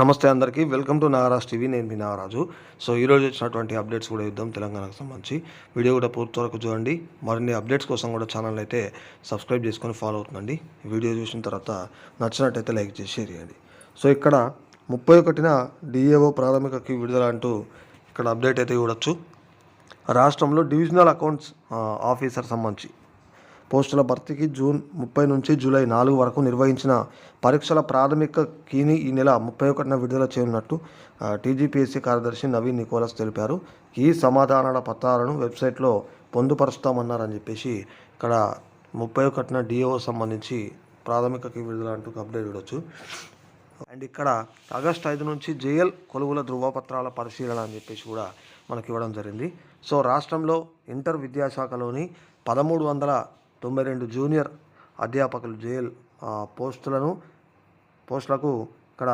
నమస్తే అందరికీ. Welcome to Nagaraj TV. నేను మీ నాగరాజు. సో ఈరోజు వచ్చినటువంటి అప్డేట్స్ కూడా యుద్ధం తెలంగాణకు సంబంధించి. వీడియో కూడా పూర్తి వరకు చూడండి. మరిన్ని అప్డేట్స్ కోసం కూడా ఛానల్ అయితే సబ్స్క్రైబ్ చేసుకొని ఫాలో అవుతుందండి వీడియో చూసిన తర్వాత నచ్చినట్టయితే లైక్ చేసి షేర్ చేయండి. సో ఇక్కడ ముప్పై ఒకటిన డిఏఓ ప్రాథమికకి విడుదల అంటూ ఇక్కడ అప్డేట్ అయితే చూడొచ్చు. రాష్ట్రంలో డివిజనల్ అకౌంట్స్ ఆఫీసర్ సంబంధించి. పోస్టుల భర్తీకి జూన్ ముప్పై నుంచి జూలై నాలుగు వరకు నిర్వహించిన పరీక్షల ప్రాథమిక కీని ఈ నెల ముప్పై ఒకటిన విడుదల చేయనున్నట్టు టీజీపీఎస్సీ కార్యదర్శి నవీన్ నికోలస్ తెలిపారు. ఈ సమాధానాల పత్రాలను వెబ్సైట్లో పొందుపరుస్తామన్నారని చెప్పేసి ఇక్కడ ముప్పై ఒకటిన డిఓ సంబంధించి ప్రాథమిక కీ విడుదల అంటూ అప్డేట్ చూడొచ్చు అండ్ ఇక్కడ ఆగస్ట్ ఐదు నుంచి జేఎల్ కొలువుల ధృవపత్రాల పరిశీలన అని చెప్పేసి కూడా మనకి ఇవ్వడం జరిగింది. సో రాష్ట్రంలో ఇంటర్ విద్యాశాఖలోని పదమూడు వందల తొంభై రెండు జూనియర్ అధ్యాపకులు జైల్ పోస్టులను పోస్టులకు ఇక్కడ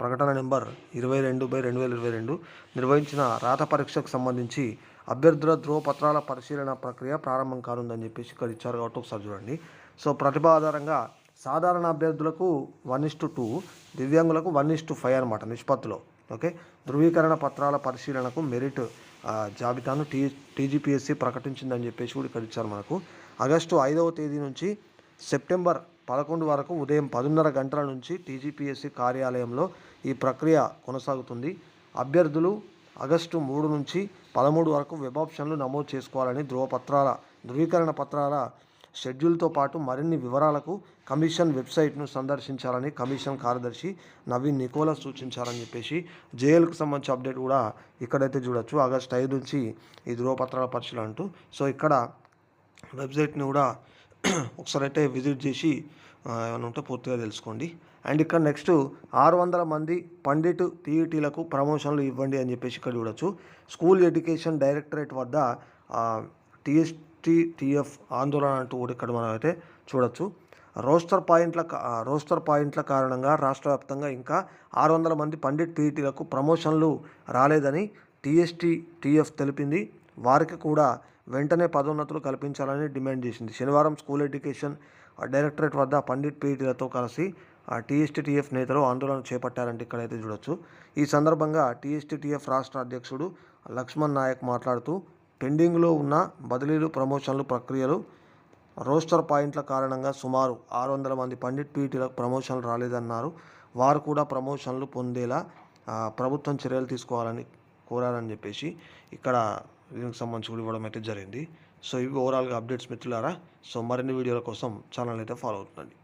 ప్రకటన నెంబర్ ఇరవై రెండు బై రెండు వేల ఇరవై రెండు నిర్వహించిన రాత పరీక్షకు సంబంధించి అభ్యర్థుల ధ్రువపత్రాల పరిశీలన ప్రక్రియ ప్రారంభం కానుందని చెప్పేసి ఇక్కడ ఇచ్చారు కాబట్టి ఒకసారి చూడండి. సో ప్రతిభ ఆధారంగా సాధారణ అభ్యర్థులకు వన్ ఇస్ టు టూ దివ్యాంగులకు వన్ ఇస్ టు ఫైవ్ అనమాట నిష్పత్తిలో. ఓకే? ధృవీకరణ పత్రాల పరిశీలనకు మెరిట్ జాబితాను టీ టీజీపీఎస్సీ ప్రకటించిందని చెప్పేసి కూడా ఇక్కడ ఇచ్చారు మనకు. ఆగస్టు ఐదవ తేదీ నుంచి సెప్టెంబర్ పదకొండు వరకు ఉదయం పదిన్నర గంటల నుంచి టీజీపీఎస్సీ కార్యాలయంలో ఈ ప్రక్రియ కొనసాగుతుంది. అభ్యర్థులు ఆగస్టు మూడు నుంచి పదమూడు వరకు వెబ్ ఆప్షన్లు నమోదు చేసుకోవాలని ధృవపత్రాల ధృవీకరణ పత్రాల షెడ్యూల్తో పాటు మరిన్ని వివరాలకు కమిషన్ వెబ్సైట్ను సందర్శించాలని కమిషన్ కార్యదర్శి నవీన్ నికోలా సూచించారని చెప్పేసి జేఎల్కు సంబంధించి అప్డేట్ కూడా ఇక్కడైతే చూడొచ్చు. ఆగస్ట్ ఐదు నుంచి ఈ ధృవపత్రాల పరీక్షలు అంటూ. సో ఇక్కడ వెబ్సైట్ని కూడా ఒకసారి అయితే విజిట్ చేసి ఏమైనా ఉంటే పూర్తిగా తెలుసుకోండి. అండ్ ఇక్కడ నెక్స్ట్ ఆరు వందల మంది పండిట్ టీఈటీలకు ప్రమోషన్లు ఇవ్వండి అని చెప్పేసి ఇక్కడ చూడొచ్చు. స్కూల్ ఎడ్యుకేషన్ డైరెక్టరేట్ వద్ద టీఎస్ టీఎఫ్ ఆందోళన అంటూ కూడా ఇక్కడ మనం అయితే చూడొచ్చు. రోస్టర్ పాయింట్ల రోస్టర్ పాయింట్ల కారణంగా రాష్ట్ర వ్యాప్తంగా ఇంకా ఆరు వందల మంది పండిట్ పీఈటీలకు ప్రమోషన్లు రాలేదని టీఎస్టీ టీఎఫ్ తెలిపింది. వారికి కూడా వెంటనే పదోన్నతులు కల్పించాలని డిమాండ్ చేసింది. శనివారం స్కూల్ ఎడ్యుకేషన్ డైరెక్టరేట్ వద్ద పండిట్ పీఈటీలతో కలిసి టీఎస్టీటీఎఫ్ నేతలు ఆందోళన చేపట్టారంటే ఇక్కడైతే చూడొచ్చు. ఈ సందర్భంగా టీఎస్టీటీఎఫ్ రాష్ట్ర అధ్యక్షుడు లక్ష్మణ్ నాయక్ మాట్లాడుతూ పెండింగ్లో ఉన్న బదిలీలు ప్రమోషన్లు ప్రక్రియలు రోస్టర్ పాయింట్ల కారణంగా సుమారు ఆరు వందల మంది పండిట్ పీటీలకు ప్రమోషన్లు రాలేదన్నారు. వారు కూడా ప్రమోషన్లు పొందేలా ప్రభుత్వం చర్యలు తీసుకోవాలని కోరారని చెప్పేసి ఇక్కడ దీనికి సంబంధించి కూడా ఇవ్వడం అయితే జరిగింది. సో ఇవి ఓవరాల్గా అప్డేట్స్ మిత్రులారా. సో మరిన్ని వీడియోల కోసం ఛానల్ అయితే ఫాలో అవుతుందండి